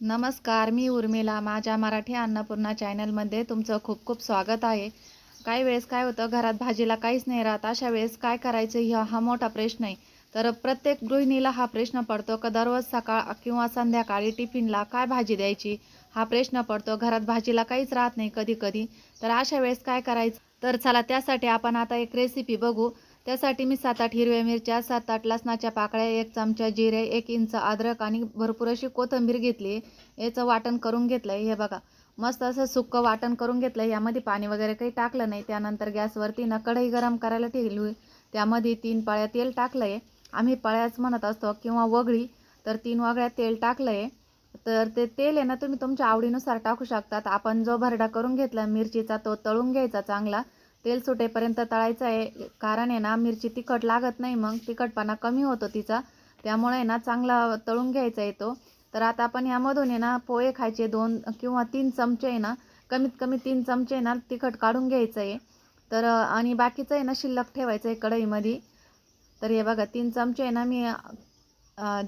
नमस्कार मी उर्मिला. माझ्या मराठी अन्नपूर्णा चॅनलमध्ये तुमचं खूप खूप स्वागत आहे. काही वेळेस काय होतं घरात भाजीला काहीच नाही राहत. अशा वेळेस काय करायचं हा हा मोठा प्रश्न आहे. तर प्रत्येक गृहिणीला हा प्रश्न पडतो का दररोज सकाळ किंवा संध्याकाळी टिफिनला काय भाजी द्यायची? हा प्रश्न पडतो. घरात भाजीला काहीच राहत नाही कधी कधी तर अशा वेळेस काय करायचं? तर चला त्यासाठी आपण आता एक रेसिपी बघू. त्यासाठी मी सात आठ हिरव्या मिरच्या सात आठ लसणाच्या पाकळ्या एक चमचा जिरे एक इंच अद्रक आणि भरपूर अशी कोथिंबीर घेतली. याचं वाटण करून घेतलं आहे हे बघा मस्त असं सुक्कं वाटण करून घेतलं आहे यामध्ये पाणी वगैरे काही टाकलं नाही. त्यानंतर गॅसवरती ना कढई गरम करायला ठेवली त्यामध्ये तीन पाळ्या तेल टाकलं आहे आम्ही पळ्याच म्हणत असतो किंवा वगळी तर तीन वगळ्या तेल टाकलं आहे तर ते तेल आहे ना तुम्ही तुमच्या आवडीनुसार टाकू शकतात. आपण जो भरडा करून घेतला मिरचीचा तो तळून घ्यायचा चांगला. तेल सुटेपर्यंत तळायचं आहे. कारण आहे ना मिरची तिखट लागत नाही मग. तिखटपणा कमी होतो तिचा. त्यामुळे आहे ना चांगला तळून घ्यायचा आहे तो. तर आता आपण यामधून आहे ना पोहे खायचे दोन किंवा तीन चमचे आहे ना कमीत कमी तीन चमचे आहे ना तिखट काढून घ्यायचं आहे. तर आणि बाकीचं आहे ना शिल्लक ठेवायचं आहे कढईमध्ये. तर हे बघा तीन चमचे आहे ना मी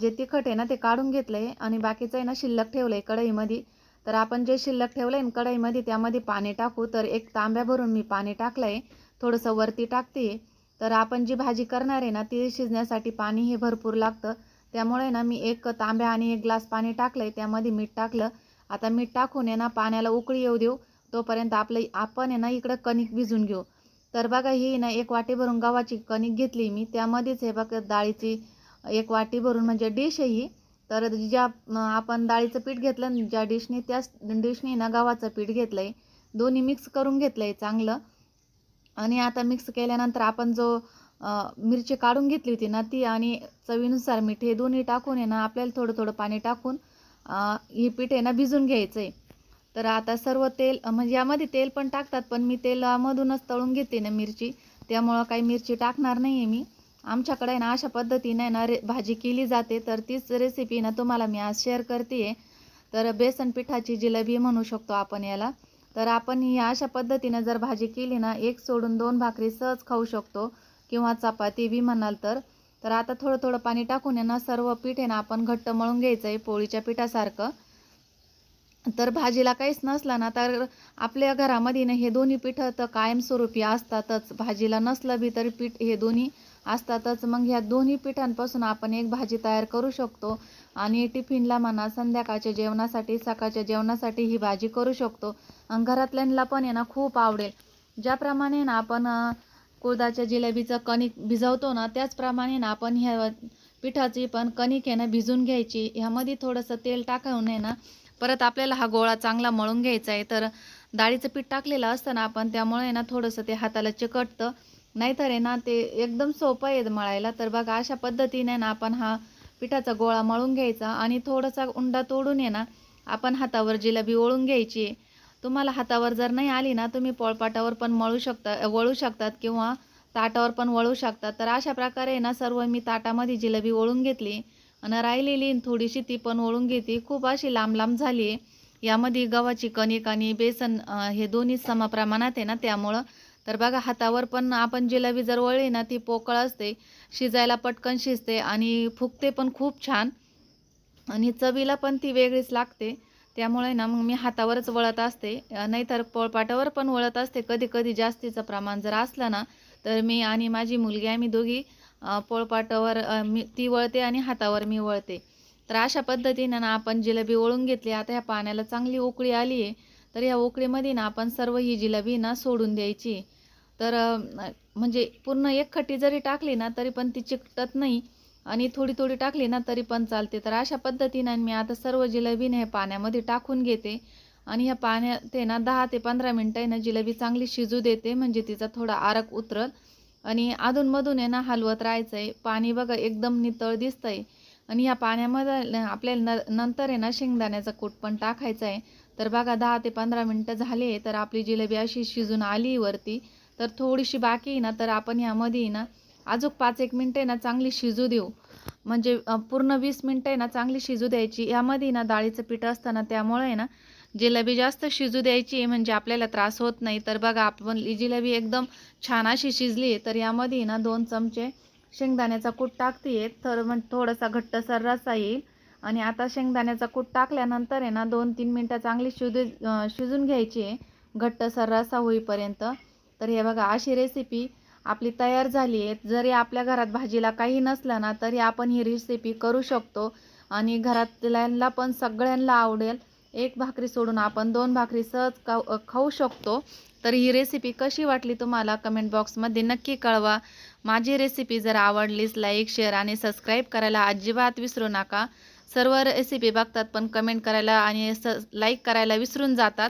जे तिखट आहे ना ते काढून घेतलं आहे आणि बाकीचं आहे ना शिल्लक ठेवलं आहे कढईमध्ये. तर आपण जे शिल्लक ठेवलं आहे कढईमध्ये त्यामध्ये पाणी टाकू. तर एक तांब्या भरून मी पाणी टाकलं आहे थोडंसं वरती टाकते. तर आपण जी भाजी करणार आहे ना ती शिजण्यासाठी पाणी हे भरपूर लागतं. त्यामुळे ना मी एक तांब्या आणि एक ग्लास पाणी टाकलं आहे त्यामध्ये मीठ टाकलं. आता मीठ टाकून आहे ना पाण्याला उकळी येऊ देऊ. तोपर्यंत आपलं आपण आहे ना इकडं कणिक भिजून घेऊ. तर बघा ही ना एक वाटी भरून गव्हाची कणिक घेतली मी. त्यामध्येच हे बघा डाळीची एक वाटी भरून म्हणजे डिश आहे ही. तर ज्या आपण डाळीचं पीठ घेतलं ज्या डिशने त्याच डिशने ना गव्हाचं पीठ घेतलं आहे दोन्ही मिक्स करून घेतलं आहे चांगलं. आणि आता मिक्स केल्यानंतर आपण जो मिरची काढून घेतली होती ना ती आणि चवीनुसार मीठ हे दोन्ही टाकून आहे ना आपल्याला थोडं थोडं पाणी टाकून हे पीठ आहे ना भिजून घ्यायचं आहे तर आता सर्व तेल म्हणजे यामध्ये तेल पण टाकतात पण मी तेलामधूनच तळून घेते ना मिरची. त्यामुळं काही मिरची टाकणार नाही आहे मी. आमच्याकडे ना अशा पद्धतीने ना रे भाजी केली जाते. तर तीच रेसिपी ना तुम्हाला मी आज शेअर करते आहे तर बेसन पिठाची जिलेबी म्हणू शकतो आपण याला. तर आपण ही अशा पद्धतीने जर भाजी केली ना एक सोडून दोन भाकरी सहज खाऊ शकतो किंवा चपाती बी म्हणाल तर. तर आता थोडं थोडं पाणी टाकून आहे ना सर्व पीठ आहे ना आपण घट्ट मळून घ्यायचं आहे पोळीच्या पिठासारखं. तर भाजीला काहीच नसलं ना तर आपल्या घरामध्ये ना हे दोन्ही पिठं तर कायमस्वरूपी असतातच. भाजीला नसलं बी तरी पीठ हे दोन्ही असतातच मग ह्या दोन्ही पिठांपासून आपण एक भाजी तयार करू शकतो आणि टिफिनला म्हणा संध्याकाळच्या जेवणासाठी सकाळच्या जेवणासाठी ही भाजी करू शकतो. आणि घरातल्यांना पण आहे ना खूप आवडेल. ज्याप्रमाणे ना आपण कुळदाच्या जिलेबीचं कणिक भिजवतो ना त्याचप्रमाणे ना आपण ह्या पिठाची पण कणिक आहे ना भिजून घ्यायची. ह्यामध्ये थोडंसं तेल टाकून आहे ना परत आपल्याला हा गोळा चांगला मळून घ्यायचा आहे. तर डाळीचं पीठ टाकलेलं असतं ना आपण त्यामुळे ना थोडंसं ते हाताला चिकटतं. नाहीतर आहे ना ते एकदम सोपं आहे मळायला. तर बघा अशा पद्धतीने ना आपण हा पिठाचा गोळा मळून घ्यायचा आणि थोडासा उंडा तोडून आहे ना आपण हातावर जिलबी ओळून घ्यायची. आहे तुम्हाला हातावर जर नाही आली ना तुम्ही पोळपाटावर पण मळू शकता वळू शकतात किंवा ताटावर पण वळू शकतात. तर अशा प्रकारे आहे ना सर्व मी ताटामध्ये जिलबी ओळून घेतली आणि राहिलेली थोडीशी ती पण ओळून घेतली. खूप अशी लांब लांब झाली. आहे यामध्ये गव्हाची कणिक आणि बेसन हे दोन्ही समप्रमाणात आहे ना त्यामुळं तर बघा हातावर पण आपण जिलेबी जर वळली ना ती पोकळ असते शिजायला पटकन शिजते आणि फुगते पण खूप छान. आणि चवीला पण ती वेगळीच लागते. त्यामुळे ना मग मी हातावरच वळत असते. नाहीतर पोळपाटावर पण वळत असते. कधी कधी जास्तीचं प्रमाण जर असलं ना तर मी आणि माझी मुलगी आम्ही दोघी पोळपाटावर मी ती वळते आणि हातावर मी वळते. तर अशा पद्धतीनं ना आपण जिलेबी ओळून घेतली. आता ह्या पाण्याला चांगली उकळी आली आहे तर ह्या उकळीमध्ये ना आपण सर्व ही जिलेबी ना सोडून द्यायची. तर म्हणजे पूर्ण एक खट्टी जरी टाकली ना तरी पण ती चिकटत नाही. आणि थोडी थोडी टाकली ना तरी पण चालते. तर अशा पद्धतीनं मी आता सर्व जिलेबीने हे पाण्यामध्ये टाकून घेते. आणि ह्या पाण्यात ते ना दहा ते पंधरा मिनटं आहे ना जिलेबी चांगली शिजू देते. म्हणजे तिचा थोडा आरक उतरल. आणि अधूनमधून आहे ना हलवत राहायचं आहे पाणी बघा एकदम नितळ दिसतंय. आणि ह्या पाण्यामध्ये आपल्याला न नंतर आहे ना शेंगदाण्याचा कूट पण टाकायचा आहे तर बघा दहा ते पंधरा मिनटं झाले तर आपली जिलेबी अशी शिजून आली वरती. तर थोडीशी बाकी आहे ना तर आपण ह्यामध्ये ना अजून पाच एक मिनटं आहे ना चांगली शिजू देऊ. म्हणजे पूर्ण वीस मिनटं आहे ना चांगली शिजू द्यायची. यामध्ये ना डाळीचं पीठ असतं ना त्यामुळे आहे ना जिलेबी जास्त शिजू द्यायची म्हणजे आपल्याला त्रास होत नाही. तर बघा आपण जिलेबी एकदम छान अशी शिजली तर यामध्ये ना दोन चमचे शेंगदाण्याचा कूट टाकते तर मग थोडासा घट्टसर रसा येईल. आणि आता शेंगदाण्याचा कूट टाकल्यानंतर आहे ना दोन तीन मिनटं चांगली शिजू शिजून घ्यायची आहे. घट्टसर रसा होईपर्यंत. तर हे बघा अशी रेसिपी आपली तयार झाली आहे. जरी आपल्या घरात भाजीला काही नसलं ना तरी आपण ही रेसिपी करू शकतो. आणि घरातल्यांना पण सगळ्यांना आवडेल. एक भाकरी सोडून आपण दोन भाकरी सहज खाऊ खाऊ शकतो. तर ही रेसिपी कशी वाटली तुम्हाला? कमेंट बॉक्समध्ये नक्की कळवा. माझी रेसिपी जर आवडलीच लाईक शेअर आणि सबस्क्राईब करायला अजिबात विसरू नका. सर्व रेसिपी बघतात पण कमेंट करायला आणि स लाईक करायला विसरून जातात.